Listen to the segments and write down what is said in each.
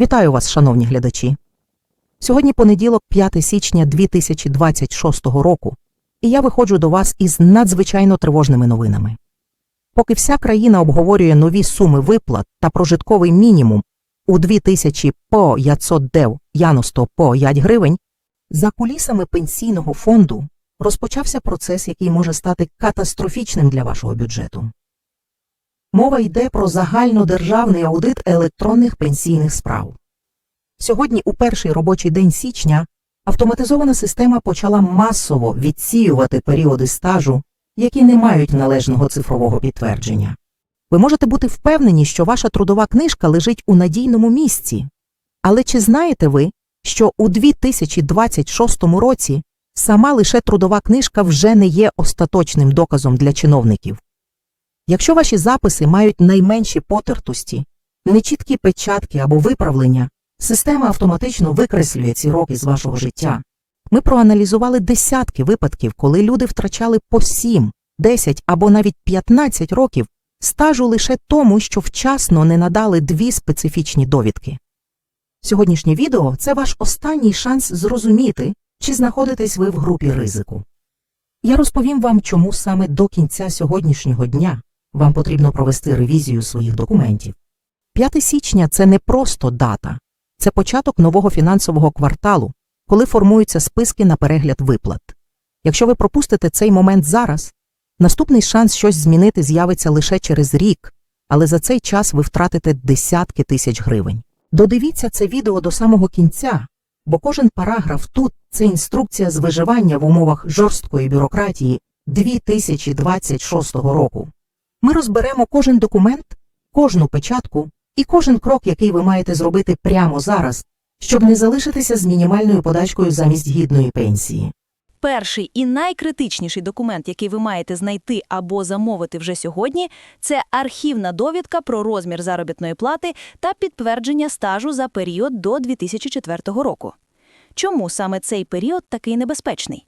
Вітаю вас, шановні глядачі. Сьогодні понеділок, 5 січня 2026 року, і я виходжу до вас із надзвичайно тривожними новинами. Поки вся країна обговорює нові суми виплат та прожитковий мінімум у 2000 по 500 дев яносто по 5 гривень, за кулісами пенсійного фонду розпочався процес, який може стати катастрофічним для вашого бюджету. Мова йде про загальнодержавний аудит електронних пенсійних справ. Сьогодні, у перший робочий день січня, автоматизована система почала масово відсіювати періоди стажу, які не мають належного цифрового підтвердження. Ви можете бути впевнені, що ваша трудова книжка лежить у надійному місці. Але чи знаєте ви, що у 2026 році сама лише трудова книжка вже не є остаточним доказом для чиновників? Якщо ваші записи мають найменші потертості, нечіткі печатки або виправлення, система автоматично викреслює ці роки з вашого життя. Ми проаналізували десятки випадків, коли люди втрачали по 7, 10 або навіть 15 років стажу лише тому, що вчасно не надали дві специфічні довідки. Сьогоднішнє відео це ваш останній шанс зрозуміти, чи знаходитесь ви в групі ризику. Я розповім вам, чому саме до кінця сьогоднішнього дня вам потрібно провести ревізію своїх документів. 5 січня це не просто дата, це початок нового фінансового кварталу, коли формуються списки на перегляд виплат. Якщо ви пропустите цей момент зараз, наступний шанс щось змінити з'явиться лише через рік, але за цей час ви втратите десятки тисяч гривень. Додивіться це відео до самого кінця, бо кожен параграф тут це інструкція з виживання в умовах жорсткої бюрократії 2026 року. Ми розберемо кожен документ, кожну печатку і кожен крок, який ви маєте зробити прямо зараз, щоб не залишитися з мінімальною подачкою замість гідної пенсії. Перший і найкритичніший документ, який ви маєте знайти або замовити вже сьогодні, це архівна довідка про розмір заробітної плати та підтвердження стажу за період до 2004 року. Чому саме цей період такий небезпечний?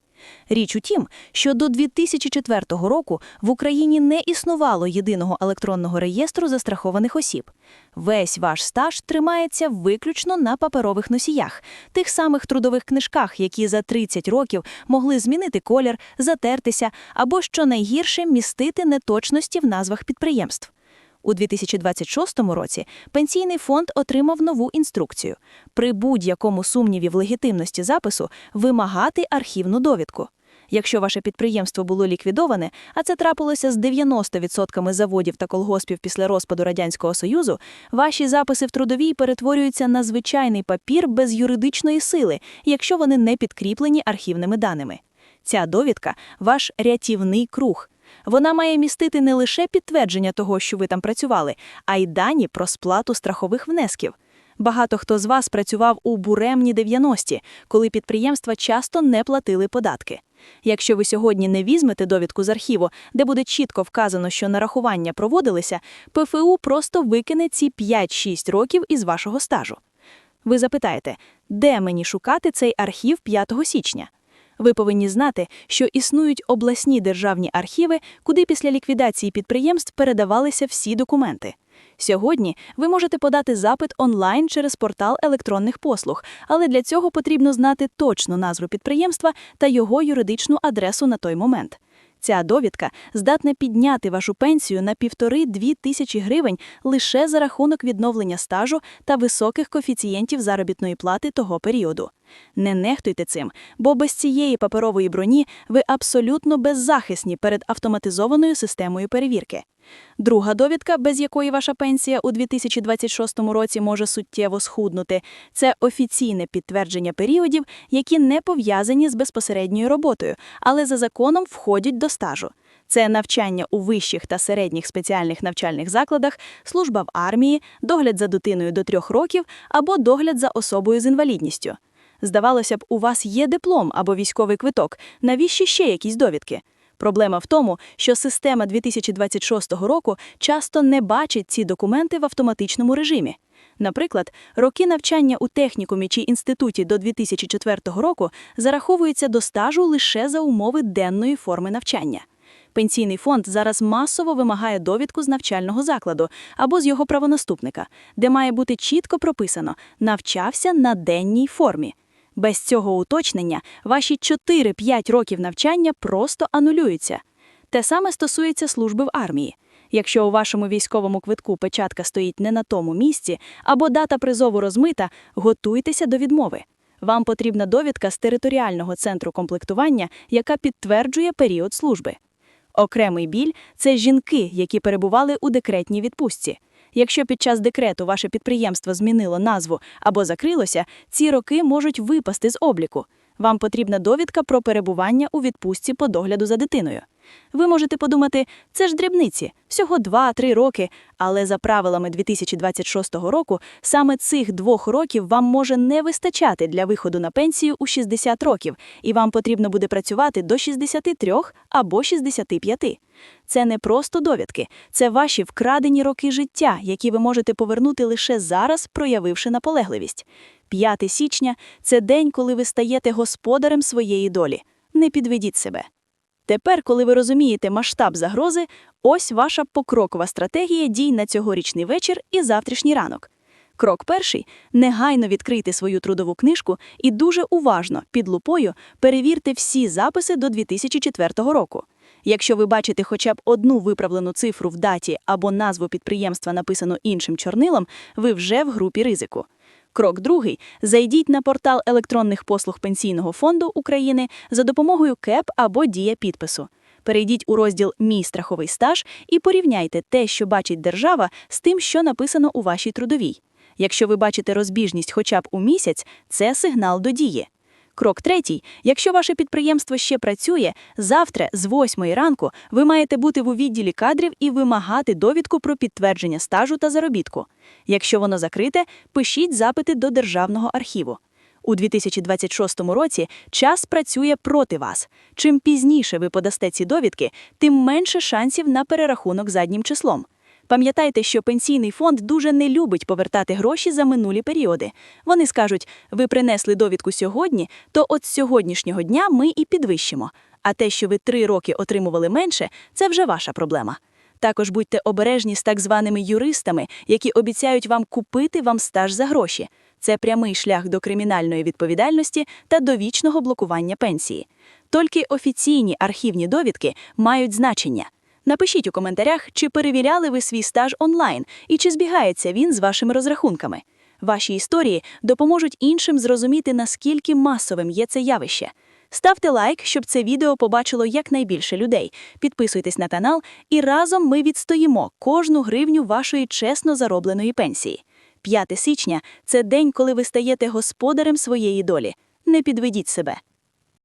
Річ у тім, що до 2004 року в Україні не існувало єдиного електронного реєстру застрахованих осіб. Весь ваш стаж тримається виключно на паперових носіях, тих самих трудових книжках, які за 30 років могли змінити колір, затертися або, що найгірше, містити неточності в назвах підприємств. У 2026 році пенсійний фонд отримав нову інструкцію при будь-якому сумніві в легітимності запису вимагати архівну довідку. Якщо ваше підприємство було ліквідоване, а це трапилося з 90% заводів та колгоспів після розпаду Радянського Союзу, ваші записи в трудовій перетворюються на звичайний папір без юридичної сили, якщо вони не підкріплені архівними даними. Ця довідка ваш рятівний круг. Вона має містити не лише підтвердження того, що ви там працювали, а й дані про сплату страхових внесків. Багато хто з вас працював у буремні 90-ті, коли підприємства часто не платили податки. Якщо ви сьогодні не візьмете довідку з архіву, де буде чітко вказано, що нарахування проводилися, ПФУ просто викине ці 5-6 років із вашого стажу. Ви запитаєте, де мені шукати цей архів 5 січня? Ви повинні знати, що існують обласні державні архіви, куди після ліквідації підприємств передавалися всі документи. Сьогодні ви можете подати запит онлайн через портал електронних послуг, але для цього потрібно знати точну назву підприємства та його юридичну адресу на той момент. Ця довідка здатна підняти вашу пенсію на півтори-дві тисячі гривень лише за рахунок відновлення стажу та високих коефіцієнтів заробітної плати того періоду. Не нехтуйте цим, бо без цієї паперової броні ви абсолютно беззахисні перед автоматизованою системою перевірки. Друга довідка, без якої ваша пенсія у 2026 році може суттєво схуднути, це офіційне підтвердження періодів, які не пов'язані з безпосередньою роботою, але за законом входять до стажу. Це навчання у вищих та середніх спеціальних навчальних закладах, служба в армії, догляд за дитиною до трьох років або догляд за особою з інвалідністю. Здавалося б, у вас є диплом або військовий квиток, навіщо ще якісь довідки? Проблема в тому, що система 2026 року часто не бачить ці документи в автоматичному режимі. Наприклад, роки навчання у технікумі чи інституті до 2004 року зараховуються до стажу лише за умови денної форми навчання. Пенсійний фонд зараз масово вимагає довідку з навчального закладу або з його правонаступника, де має бути чітко прописано «навчався на денній формі». Без цього уточнення ваші 4-5 років навчання просто анулюються. Те саме стосується служби в армії. Якщо у вашому військовому квитку печатка стоїть не на тому місці або дата призову розмита, готуйтеся до відмови. Вам потрібна довідка з територіального центру комплектування, яка підтверджує період служби. Окремий біль це жінки, які перебували у декретній відпустці. Якщо під час декрету ваше підприємство змінило назву або закрилося, ці роки можуть випасти з обліку. Вам потрібна довідка про перебування у відпустці по догляду за дитиною. Ви можете подумати, це ж дрібниці, всього 2-3 роки, але за правилами 2026 року саме цих двох років вам може не вистачати для виходу на пенсію у 60 років, і вам потрібно буде працювати до 63 або 65. Це не просто довідки, це ваші вкрадені роки життя, які ви можете повернути лише зараз, проявивши наполегливість. 5 січня – це день, коли ви стаєте господарем своєї долі. Не підведіть себе. Тепер, коли ви розумієте масштаб загрози, ось ваша покрокова стратегія дій на цьогорічний вечір і завтрашній ранок. Крок перший – негайно відкрийте свою трудову книжку і дуже уважно, під лупою, перевірте всі записи до 2004 року. Якщо ви бачите хоча б одну виправлену цифру в даті або назву підприємства написано іншим чорнилом, ви вже в групі ризику. Крок другий – зайдіть на портал електронних послуг Пенсійного фонду України за допомогою КЕП або дія підпису. Перейдіть у розділ «Мій страховий стаж» і порівняйте те, що бачить держава, з тим, що написано у вашій трудовій. Якщо ви бачите розбіжність хоча б у місяць, це сигнал до дії. Крок третій. Якщо ваше підприємство ще працює, завтра з 8 ранку ви маєте бути в відділі кадрів і вимагати довідку про підтвердження стажу та заробітку. Якщо воно закрите, пишіть запити до Державного архіву. У 2026 році час працює проти вас. Чим пізніше ви подасте ці довідки, тим менше шансів на перерахунок заднім числом. Пам'ятайте, що пенсійний фонд дуже не любить повертати гроші за минулі періоди. Вони скажуть, ви принесли довідку сьогодні, то от з сьогоднішнього дня ми і підвищимо. А те, що ви три роки отримували менше, це вже ваша проблема. Також будьте обережні з так званими юристами, які обіцяють вам купити вам стаж за гроші. Це прямий шлях до кримінальної відповідальності та довічного блокування пенсії. Тільки офіційні архівні довідки мають значення. Напишіть у коментарях, чи перевіряли ви свій стаж онлайн і чи збігається він з вашими розрахунками. Ваші історії допоможуть іншим зрозуміти, наскільки масовим є це явище. Ставте лайк, щоб це відео побачило якнайбільше людей. Підписуйтесь на канал, і разом ми відстоїмо кожну гривню вашої чесно заробленої пенсії. 5 січня це день, коли ви стаєте господарем своєї долі. Не підведіть себе.